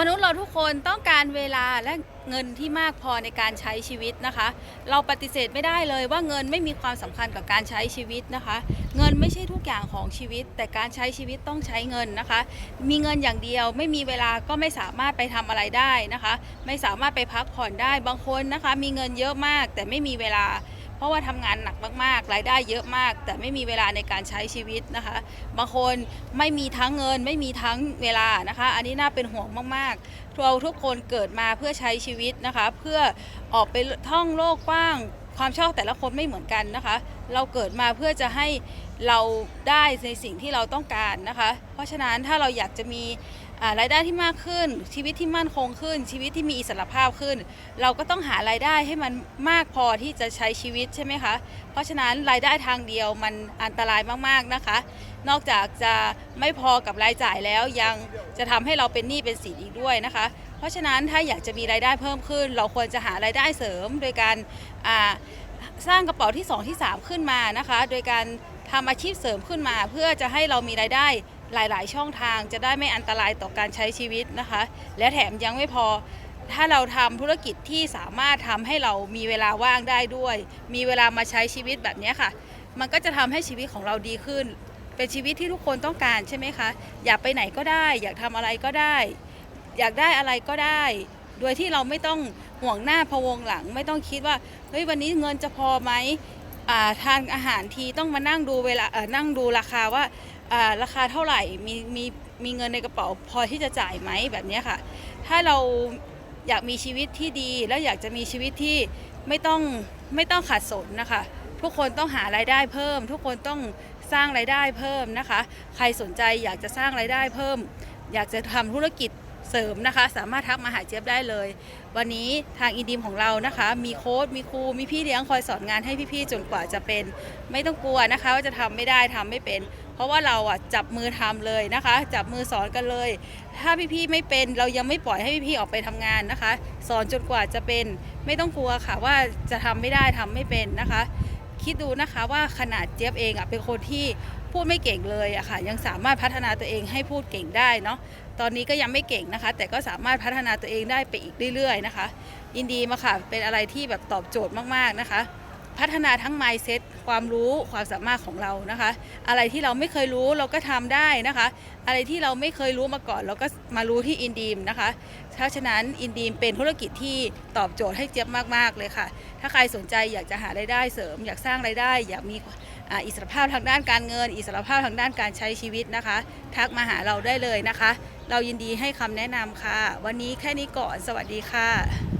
มนุษย์เราทุกคนต้องการเวลาและเงินที่มากพอในการใช้ชีวิตนะคะ เราปฏิเสธไม่ได้เลยว่าเงินไม่มีความสำคัญกับการใช้ชีวิตนะคะ เงินไม่ใช่ทุกอย่างของชีวิต แต่การใช้ชีวิตต้องใช้เงินนะคะ มีเงินอย่างเดียวไม่มีเวลาก็ไม่สามารถไปทำอะไรได้นะคะ ไม่สามารถไปพักผ่อนได้บางคนนะคะ มีเงินเยอะมากแต่ไม่มีเวลา เพราะว่าทำงานหนักมากๆ รายได้เยอะมาก แต่ไม่มีเวลาในการใช้ชีวิตนะคะ บางคนไม่มีทั้งเงินไม่มีทั้งเวลานะคะ อันนี้น่าเป็นห่วงมากๆเราทุกคนเกิดมาเพื่อใช้ชีวิตนะคะ เพื่อออกไปท่องโลกกว้าง ความชอบแต่ละคนไม่เหมือนกันนะคะ เราเกิดมาเพื่อจะให้เราได้ในสิ่งที่เราต้องการนะคะ เพราะฉะนั้นถ้าเราอยากจะมี รายได้ที่มากขึ้น ชีวิตที่มั่นคงขึ้น ชีวิตที่มีอิสรภาพขึ้น เราก็ต้องหารายได้ให้มันมากพอที่จะใช้ชีวิตใช่ไหมคะเพราะฉะนั้นรายได้ทางเดียวมันอันตรายมากๆนะคะ นอกจากจะไม่พอกับรายจ่ายแล้วยังจะทำให้เราเป็นหนี้เป็นสินอีกด้วยนะคะ เพราะฉะนั้นถ้าอยากจะมีรายได้เพิ่มขึ้น เราควรจะหารายได้เสริม โดยการสร้างกระเป๋าที่ 2 ที่ 3 ขึ้นมานะคะ โดยการทำอาชีพเสริมขึ้นมา เพื่อจะให้เรามีรายได้ หลายๆ ช่องทางจะได้ไม่อันตรายต่อการใช้ชีวิตนะคะ และแถมยังไม่พอถ้าเราทำธุรกิจที่สามารถทำให้เรามีเวลาว่างได้ด้วย มีเวลามาใช้ชีวิตแบบนี้ค่ะ มันก็จะทำให้ชีวิตของเราดีขึ้น เป็นชีวิตที่ทุกคนต้องการใช่ไหมคะ อยากไปไหนก็ได้ อยากทำอะไรก็ได้ อยากได้อะไรก็ได้ โดยที่เราไม่ต้องห่วงหน้าพะวงหลัง ไม่ต้องคิดว่าเฮ้ยวันนี้เงินจะพอไหมทานอาหารทีต้องมานั่งดูเวลานั่งดูราคาว่า อ่าราคาเท่าไหร่มีมีมีเงินในกระเป๋าพอที่จะจ่ายไหมแบบนี้ค่ะ ถ้าเราอยากมีชีวิตที่ดีแล้วอยากจะมีชีวิตที่ไม่ต้องไม่ต้องขาดสนนะคะ ทุกคนต้องหารายได้เพิ่ม ทุกคนต้องสร้างรายได้เพิ่มนะคะ ใครสนใจอยากจะสร้างรายได้เพิ่ม อยากจะทำธุรกิจเสริมนะคะ สามารถทักมาหาเจี๊ยบได้เลย วันนี้ทางอินดีมของเรานะคะ มีโค้ดมีครูมีพี่เลี้ยงคอยสอนงานให้พี่ๆจนกว่าจะเป็น ไม่ต้องกลัวนะคะ ว่าจะทำไม่ได้ทำไม่เป็น เพราะว่าเราอะจับมือทำเลยนะคะ จับมือสอนกันเลย ถ้าพี่ๆไม่เป็นเรายังไม่ปล่อยให้พี่ๆออกไปทำงานนะคะ สอนจนกว่าจะเป็นไม่ต้องกลัวค่ะว่าจะทำไม่ได้ทำไม่เป็นนะคะ คิดดูนะคะว่าขนาดเจี๊ยบเองอะเป็นคนที่พูดไม่เก่งเลยอะค่ะยังสามารถพัฒนาตัวเองให้พูดเก่งได้เนาะตอนนี้ก็ยังไม่เก่งนะคะ แต่ก็สามารถพัฒนาตัวเองได้ไปอีกเรื่อยๆนะคะยินดีมาค่ะเป็นอะไรที่แบบตอบโจทย์มากๆนะคะ พัฒนาทั้ง mindset ความรู้ความสามารถของเรานะคะ อะไรที่เราไม่เคยรู้เราก็ทำได้นะคะ อะไรที่เราไม่เคยรู้มาก่อน เราก็มารู้ที่อินดีมนะคะเพราะฉะนั้นอินดีมเป็นธุรกิจที่ตอบโจทย์ให้เจี๊ยบมากๆเลยค่ะ ถ้าใครสนใจอยากจะหารายได้เสริม อยากสร้างรายได้ อยากมีอิสรภาพทางด้านการเงิน อิสรภาพทางด้านการใช้ชีวิตนะคะ ทักมาหาเราได้เลยนะคะ เรายินดีให้คำแนะนำค่ะ วันนี้แค่นี้ก่อนสวัสดีค่ะ